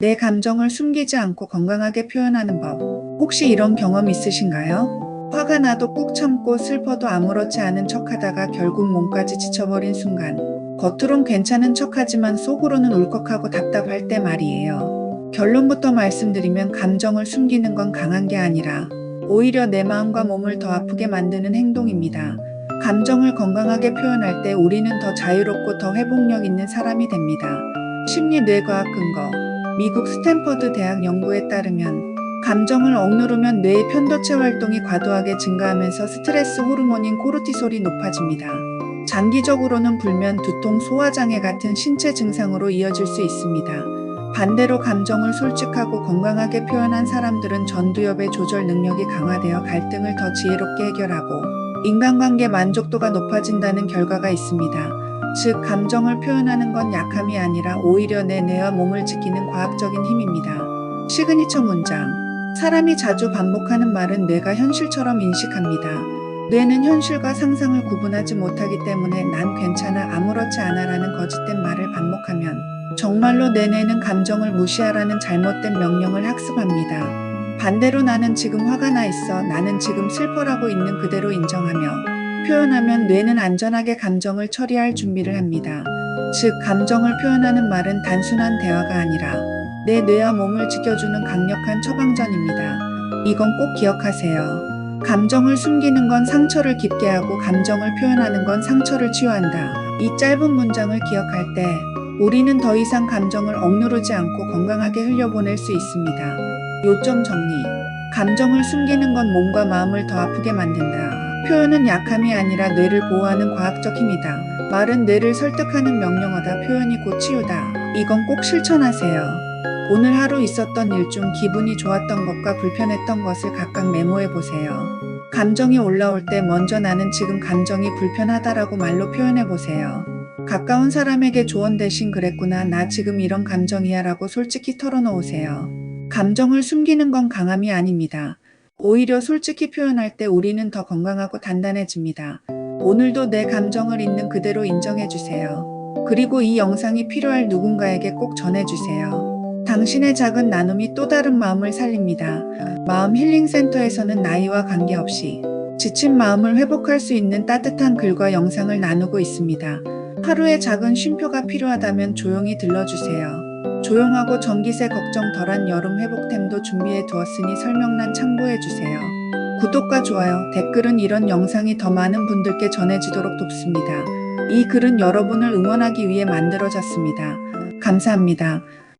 내 감정을 숨기지 않고 건강하게 표현하는 법. 혹시 이런 경험 있으신가요? 화가 나도 꾹 참고 슬퍼도 아무렇지 않은 척 하다가 결국 몸까지 지쳐버린 순간. 겉으론 괜찮은 척 하지만 속으로는 울컥하고 답답할 때 말이에요. 결론부터 말씀드리면 감정을 숨기는 건 강한 게 아니라 오히려 내 마음과 몸을 더 아프게 만드는 행동입니다. 감정을 건강하게 표현할 때 우리는 더 자유롭고 더 회복력 있는 사람이 됩니다. 심리 뇌과학 근거 미국 스탠퍼드 대학 연구에 따르면 감정을 억누르면 뇌의 편도체 활동이 과도하게 증가하면서 스트레스 호르몬인 코르티솔이 높아집니다. 장기적으로는 불면, 두통, 소화장애 같은 신체 증상으로 이어질 수 있습니다. 반대로 감정을 솔직하고 건강하게 표현한 사람들은 전두엽의 조절 능력이 강화되어 갈등을 더 지혜롭게 해결하고 인간관계 만족도가 높아진다는 결과가 있습니다. 즉, 감정을 표현하는 건 약함이 아니라 오히려 내 뇌와 몸을 지키는 과학적인 힘입니다. 시그니처 문장. 사람이 자주 반복하는 말은 뇌가 현실처럼 인식합니다. 뇌는 현실과 상상을 구분하지 못하기 때문에 난 괜찮아 아무렇지 않아 라는 거짓된 말을 반복하면 정말로 내 뇌는 감정을 무시하라는 잘못된 명령을 학습합니다. 반대로 나는 지금 화가 나 있어 나는 지금 슬퍼라고 있는 그대로 인정하며 표현하면 뇌는 안전하게 감정을 처리할 준비를 합니다. 즉, 감정을 표현하는 말은 단순한 대화가 아니라 내 뇌와 몸을 지켜주는 강력한 처방전입니다. 이건 꼭 기억하세요. 감정을 숨기는 건 상처를 깊게 하고 감정을 표현하는 건 상처를 치유한다. 이 짧은 문장을 기억할 때 우리는 더 이상 감정을 억누르지 않고 건강하게 흘려보낼 수 있습니다. 요점 정리. 감정을 숨기는 건 몸과 마음을 더 아프게 만든다. 표현은 약함이 아니라 뇌를 보호하는 과학적 힘이다. 말은 뇌를 설득하는 명령어다. 표현이 곧 치유다. 이건 꼭 실천하세요. 오늘 하루 있었던 일 중 기분이 좋았던 것과 불편했던 것을 각각 메모해 보세요. 감정이 올라올 때 먼저 나는 지금 감정이 불편하다라고 말로 표현해 보세요. 가까운 사람에게 조언 대신 그랬구나. 나 지금 이런 감정이야 라고 솔직히 털어놓으세요. 감정을 숨기는 건 강함이 아닙니다. 오히려 솔직히 표현할 때 우리는 더 건강하고 단단해집니다. 오늘도 내 감정을 있는 그대로 인정해 주세요. 그리고 이 영상이 필요할 누군가에게 꼭 전해주세요. 당신의 작은 나눔이 또 다른 마음을 살립니다. 마음 힐링 센터에서는 나이와 관계없이 지친 마음을 회복할 수 있는 따뜻한 글과 영상을 나누고 있습니다. 하루의 작은 쉼표가 필요하다면 조용히 들러주세요. 조용하고 전기세 걱정 덜한 여름 회복템도 준비해 두었으니 설명란 참고해주세요. 구독과 좋아요, 댓글은 이런 영상이 더 많은 분들께 전해지도록 돕습니다. 이 글은 여러분을 응원하기 위해 만들어졌습니다. 감사합니다.